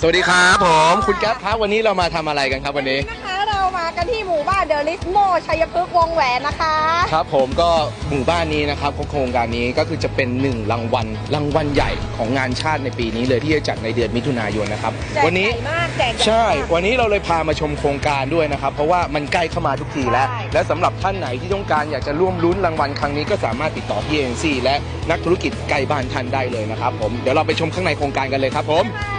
สวัสดีครับผมคุณแก๊ปครับวันนี้เรามาทำอะไรกันครับวันนี้นะคะเรามากันที่หมู่บ้านเดลิสโมชัยพฤกษ์วงแหวนนะคะ ครับ ผมก็หมู่บ้านนี้นะครับโครงการนี้ก็คือจะเป็นหนึ่งรางวัลรางวัลใหญ่ของงานชาติในปีนี้เลยที่จะจัดในเดือนมิถุนายนนะครับแจกวันนี้ใหญ่มากแจกใหญ่ใช่มากวันนี้เราเลยพามาชมโครงการด้วยนะครับ เพราะว่ามันใกล้เข้ามาทุกทีแล้ว ใช่ และสำหรับท่านไหนที่ต้องการอยากจะร่วมลุ้นรางวัลครั้งนี้ก็สามารถติดต่อพี่เอ็นซีและนักธุรกิจใกล้บ้านท่านได้เลยนะครับผมเดี๋ยวเราไปชมข้างในโครงการกันเลยครับผมโ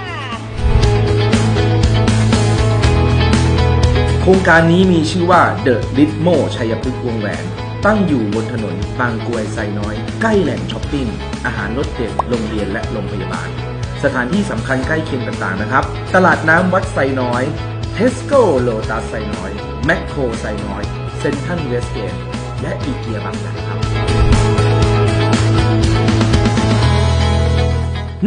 ครงการนี้มีชื่อว่า The Litmo ชัยพฤกษ์วงแหวน ตั้งอยู่บนถนนบางกรวยไซน้อย ใกล้แหล่งช้อปปิ้ง อาหารรสเด็ดโรงเรียนและโรงพยาบาล สถานที่สำคัญใกล้เคียงต่างๆนะครับ ตลาดน้ำวัดไซน้อยเทสโก้โลตัสไซน้อยแมคโครไซน้อยเซนทันเวสเกตและอีเกียบางใหญ่ครับ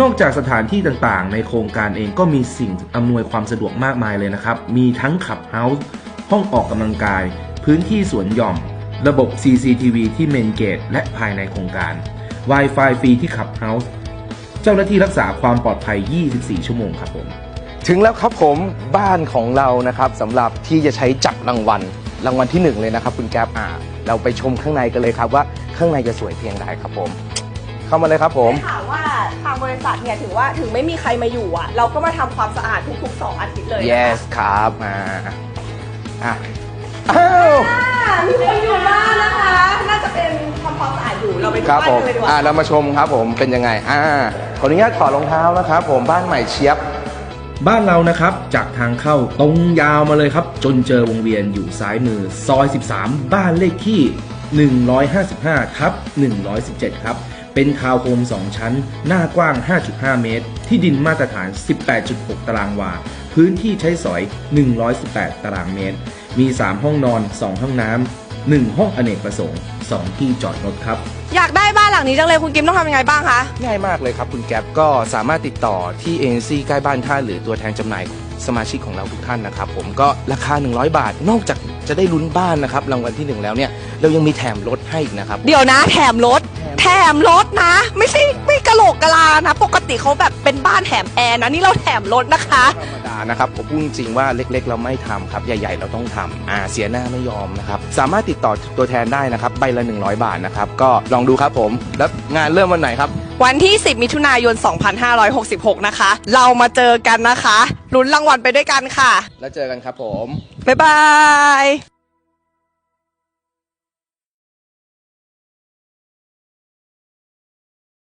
นอกจากสถานที่ต่างๆ ในโครงการเองก็มีสิ่งอำนวยความสะดวกมากมายเลยนะครับ มีทั้งขับเฮาส์ห้องออกกำลังกาย พื้นที่สวนหย่อม ระบบ CCTV ที่เมนเกต และภายในโครงการ Wi-Fi ฟรีที่ขับเฮาส์เจ้าหน้าที่รักษาความปลอดภัย 24 ชั่วโมงครับผม ถึงแล้วครับผมบ้านของเรานะครับสำหรับที่จะใช้จับรางวัลรางวัลที่หนึ่งเลยนะครับ คุณแก๊ปอ่าเราไปชมข้างในกันเลยครับว่าข้างในจะสวยเพียงใดครับผม เข้ามาเลยครับผม ได้ข่าวว่าทางบริษัทเนี่ยถือว่าถึงไม่มีใครมาอยู่อะ เราก็มาทำความสะอาดทุกๆ 2 อาทิตย์เลยนะคะ yes ครับอ่าอะอ้าวอ่ามีคนอยู่บ้านนะคะ น่าจะเป็นทำความสะอาดอยู่เราไปดูครับบ้านผมกันเลยดีกอ่าว่า เรามาชมครับผมเป็นยังไง อ่า ขออนุญาตถอดรองเท้านะครับ ผมบ้านใหม่เชียบ บ้านเรานะครับจากทางเข้าตรงยาวมาเลยครับ จนเจอวงเวียนอยู่ซ้ายมือซอย 13 บ้านเลขที่ 155ทับ117 ครับ เป็นทาวน์โฮม 2 ชั้น หน้ากว้าง 5.5 เมตร ที่ดินมาตรฐาน 18.6 ตารางวา พื้นที่ใช้สอย 118 ตารางเมตร มี 3 ห้องนอน 2 ห้องน้ำ 1 ห้องอเนกประสงค์ 2 ที่จอดรถครับ อยากได้บ้านหลังนี้จังเลยคุณกิมต้องทำยังไงบ้างคะ ง่ายมากเลยครับคุณแก๊ปก็สามารถติดต่อที่เอ็นซีใกล้บ้านท่านหรือตัวแทนจำหน่ายสมาชิกของเราทุกท่านนะครับผมก็ราคา 100 บาท นอกจากจะได้ลุ้นบ้านนะครับรางวัลที่หนึ่งแล้วเนี่ยเรายังมีแถมรถให้อีกนะครับ เดี๋ยวนะแถมรถ แถมรถนะ ไม่ใช่ไม่กะโหลกกะลานะ ปกติเขาแบบเป็นบ้านแถมแอร์นะ นี่เราแถมรถนะคะ ธรรมดานะครับผมพูดจริงๆว่าเล็กๆ เราไม่ทำครับ ใหญ่ๆ เราต้องทำอ่าเสียหน้าไม่ยอมนะครับ สามารถติดต่อตัวแทนได้นะครับใบละ 100 บาทนะครับ ก็ลองดูครับผมแล้วงานเริ่มวันไหนครับ วันที่ 10 มิถุนายน 2566 นะคะ เรามาเจอกันนะคะลุ้นรางวัลไปด้วยกันค่ะ แล้วเจอกันครับผม บ๊ายบาย